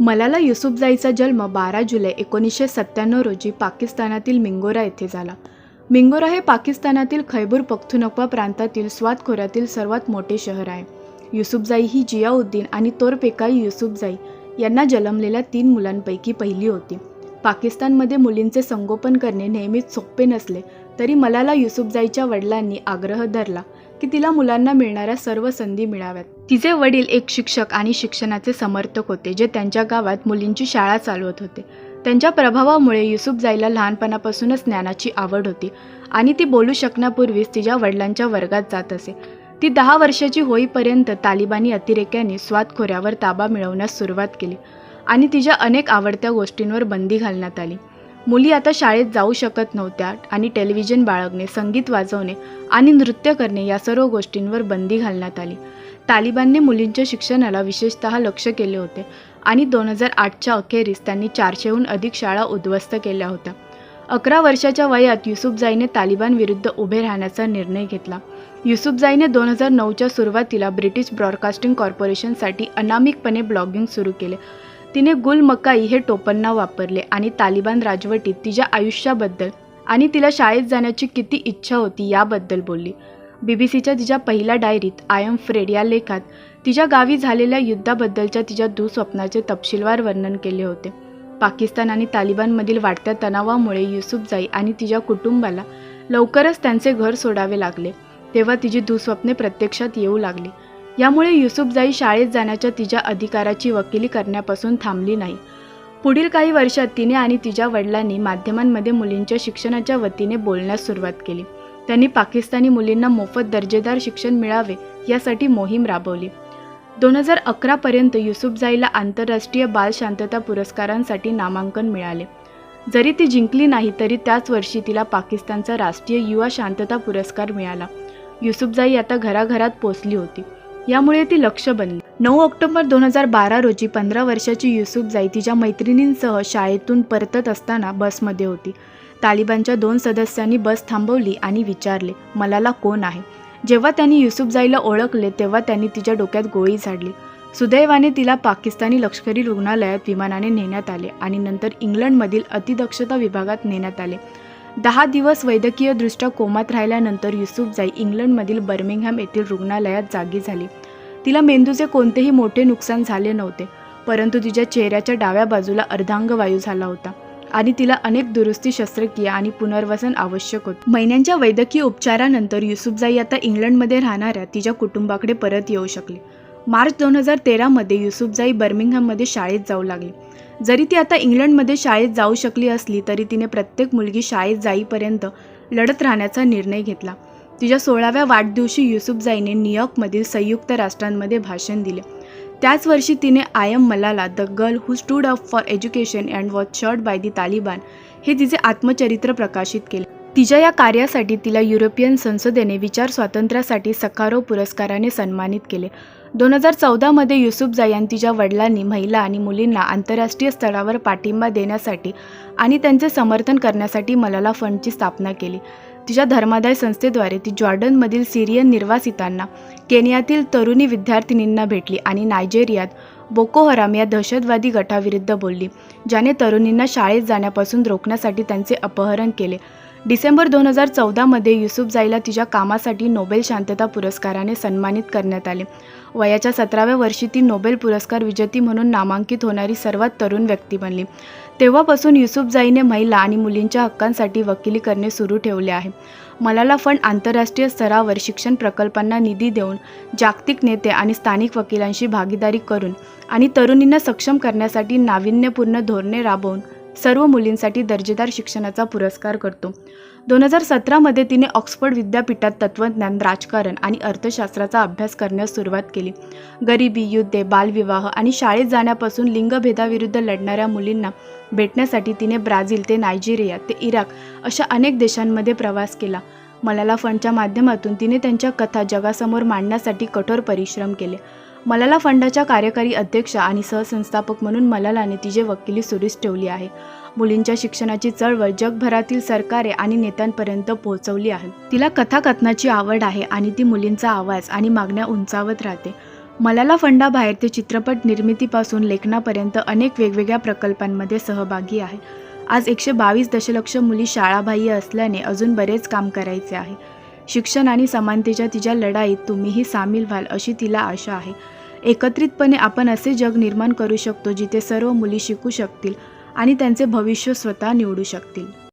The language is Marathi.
मलाला युसुफजाईचा जन्म बारा जुलै एकोणीसशे सत्त्याण्णव रोजी पाकिस्तानातील मिंगोरा येथे झाला. मिंगोरा हे पाकिस्तानातील खैबूर पख्तुनख्वा प्रांतातील स्वात खोऱ्यातील सर्वात मोठे शहर आहे. युसुफजाई ही जियाउद्दीन आणि तोरपेकाई युसुफजाई यांना जन्मलेल्या तीन मुलांपैकी पहिली होती. पाकिस्तानमध्ये मुलींचे संगोपन करणे नेहमीच सोपे नसले तरी मलाला युसुफजाईच्या वडिलांनी आग्रह धरला की तिला मुलांना मिळणाऱ्या सर्व संधी मिळाव्यात. तिचे वडील एक शिक्षक आणि शिक्षणाचे समर्थक होते जे त्यांच्या गावात मुलींची शाळा चालवत होते. त्यांच्या प्रभावामुळे युसुफजाईला लहानपणापासूनच ज्ञानाची आवड होती आणि ती बोलू शकण्यापूर्वीच तिच्या वडिलांच्या वर्गात जात असे. ती दहा वर्षाची होईपर्यंत तालिबानी अतिरेक्यांनी स्वात खोऱ्यावर ताबा मिळवण्यास सुरुवात केली आणि तिच्या अनेक आवडत्या गोष्टींवर बंदी घालण्यात आली. मुली आता शाळेत जाऊ शकत नव्हत्या आणि टेलिव्हिजन बाळगणे संगीत वाजवणे आणि नृत्य करणे या सर्व गोष्टींवर बंदी घालण्यात आली. तालिबानने मुलींच्या शिक्षणाला विशेषतः लक्ष केले होते आणि दोन हजार आठच्या अखेरीस त्यांनी चारशेहून अधिक शाळा उद्ध्वस्त केल्या होत्या. अकरा वर्षाच्या वयात युसुफजाईने तालिबान विरुद्ध उभे राहण्याचा निर्णय घेतला. युसुफजाईने दोन हजार नऊच्या सुरुवातीला ब्रिटिश ब्रॉडकास्टिंग कॉर्पोरेशनसाठी अनामिकपणे ब्लॉगिंग सुरू केले. तिने गुल मकाई हे टोपणनाव वापरले आणि तालिबान राजवटीत तिच्या आयुष्याबद्दल आणि तिला शाळेत जाण्याची किती इच्छा होती याबद्दल बोलली. बी बी सीच्या तिच्या पहिल्या डायरीत आय एम फ्रेड या लेखात तिच्या गावी झालेल्या युद्धाबद्दलच्या तिच्या दुःस्वप्नाचे तपशीलवार वर्णन केले होते. पाकिस्तान आणि तालिबानमधील वाढत्या तणावामुळे युसुफजाई आणि तिच्या कुटुंबाला लवकरच त्यांचे घर सोडावे लागले. तेव्हा तिची दुःस्वप्ने प्रत्यक्षात येऊ लागली. यामुळे युसुफजाई शाळेत जाण्याच्या तिच्या अधिकाराची वकिली करण्यापासून थांबली नाही. पुढील काही वर्षात तिने आणि तिच्या वडिलांनी माध्यमांमध्ये मुलींच्या शिक्षणाच्या वतीने बोलण्यास सुरुवात केली. त्यांनी पाकिस्तानी मुलींना मोफत दर्जेदार शिक्षण मिळावे यासाठी मोहीम राबवली. दोन हजार अकरापर्यंत युसुफजाईला आंतरराष्ट्रीय बाल शांतता पुरस्कारांसाठी नामांकन मिळाले. जरी ती जिंकली नाही तरी त्याच वर्षी तिला पाकिस्तानचा राष्ट्रीय युवा शांतता पुरस्कार मिळाला. युसुफजाई आता घराघरात पोचली होती. यामुळे ती लक्ष बनली. नऊ ऑक्टोबर दोन हजार बारा रोजी पंधरा वर्षाची युसुफजाई तिच्या मैत्रिणींसह शाळेतून परतत असताना बसमध्ये होती. तालिबानच्या दोन सदस्यांनी बस थांबवली आणि विचारले मलाला कोण आहे? जेव्हा त्यांनी युसुफजाईला ओळखले तेव्हा त्यांनी तिच्या डोक्यात गोळी झाडली. सुदैवाने तिला पाकिस्तानी लष्करी रुग्णालयात विमानाने नेण्यात आले आणि नंतर इंग्लंडमधील अतिदक्षता विभागात नेण्यात आले. दहा दिवस वैद्यकीयदृष्ट्या कोमात राहिल्यानंतर युसुफजाई इंग्लंडमधील बर्मिंगहॅम येथील रुग्णालयात जागी झाली. तिला मेंदूचे कोणतेही मोठे नुकसान झाले नव्हते परंतु तिच्या चेहऱ्याच्या डाव्या बाजूला अर्धांगवायू झाला होता आणि तिला अनेक दुरुस्ती शस्त्रक्रिया आणि पुनर्वसन आवश्यक होते. महिन्यांच्या वैद्यकीय उपचारानंतर युसुफजाई आता इंग्लंडमध्ये राहणाऱ्या तिच्या कुटुंबाकडे परत येऊ शकले. मार्च दोन हजार तेरामध्ये युसुफजाई बर्मिंगहॅममध्ये शाळेत जाऊ लागली. जरी ती आता इंग्लंडमध्ये शाळेत जाऊ शकली असली तरी तिने प्रत्येक मुलगी शाळेत जाईपर्यंत लढत राहण्याचा निर्णय घेतला. तिच्या सोळाव्या वाढदिवशी युसुफजाईने न्यूयॉर्कमधील संयुक्त राष्ट्रांमध्ये भाषण दिले. त्याच वर्षी तिने I am Malala the girl who stood up for education and was shot by the Taliban हे तिचे आत्मचरित्र प्रकाशित केले. तिच्या या कार्यासाठी तिला युरोपियन संसदेने विचार स्वातंत्र्यासाठी सखारो पुरस्काराने सन्मानित केले. दोन हजार चौदामध्ये युसुफजाई आणि तिच्या वडिलांनी महिला आणि मुलींना आंतरराष्ट्रीय स्तरावर पाठिंबा देण्यासाठी आणि त्यांचे समर्थन करण्यासाठी मलाला फंडची स्थापना केली. तिच्या धर्मादाय संस्थेद्वारे ती जॉर्डनमधील सिरियन निर्वासितांना केनियातील तरुणी विद्यार्थिनींना भेटली आणि नायजेरियात बोको हराम या दहशतवादी गटाविरुद्ध बोलली ज्याने तरुणींना शाळेत जाण्यापासून रोखण्यासाठी त्यांचे अपहरण केले. डिसेंबर दोन हजार चौदामध्ये युसुफजाईला तिच्या कामासाठी नोबेल शांतता पुरस्काराने सन्मानित करण्यात आले. वयाच्या सतराव्या वर्षी ती नोबेल पुरस्कार विजेती म्हणून नामांकित होणारी सर्वात तरुण व्यक्ती बनली. तेव्हापासून युसुफजाईने महिला आणि मुलींच्या हक्कांसाठी वकिली करणे सुरू ठेवले आहे. मलाला फंड आंतरराष्ट्रीय स्तरावर शिक्षण प्रकल्पांना निधी देऊन जागतिक नेते आणि स्थानिक वकिलांशी भागीदारी करून आणि तरुणींना सक्षम करण्यासाठी नाविन्यपूर्ण धोरणे राबवून सर्व मुलींसाठी दर्जेदार शिक्षणाचा पुरस्कार करतो. दोन हजार सतरामध्ये तिने ऑक्सफर्ड विद्यापीठात तत्त्वज्ञान राजकारण आणि अर्थशास्त्राचा अभ्यास करण्यास सुरुवात केली. गरिबी युद्धे बालविवाह आणि शाळेत जाण्यापासून लिंगभेदाविरुद्ध लढणाऱ्या मुलींना भेटण्यासाठी तिने ब्राझील ते नायजेरिया ते इराक अशा अनेक देशांमध्ये प्रवास केला. मलाला फंडच्या माध्यमातून तिने त्यांच्या कथा जगासमोर मांडण्यासाठी कठोर परिश्रम केले. मलाला फंडाच्या कार्यकारी अध्यक्ष आणि सहसंस्थापक म्हणून मलालाने तिची वकिली सुरूच ठेवली आहे. मुलींच्या शिक्षणाची चळवळ जगभरातील सरकारे आणि नेत्यांपर्यंत पोहोचवली आहे. तिला कथाकथनाची आवड आहे आणि ती मुलींचा आवाज आणि मागण्या उंचावत राहते. मलाला फंडाबाहेर ते चित्रपट निर्मितीपासून लेखनापर्यंत अनेक वेगवेगळ्या प्रकल्पांमध्ये सहभागी आहे. आज एकशे बावीस दशलक्ष मुली शाळाबाह्य असल्याने अजून बरेच काम करायचे आहे. शिक्षण आणि समानतेच्या तिच्या लढाईत तुम्हीही सामील व्हाल अशी तिला आशा आहे. एकत्रितपणे आपण असे जग निर्माण करू शकतो जिथे सर्व मुली शिकू शकतील आणि त्यांचे भविष्य स्वतः निवडू शकतील.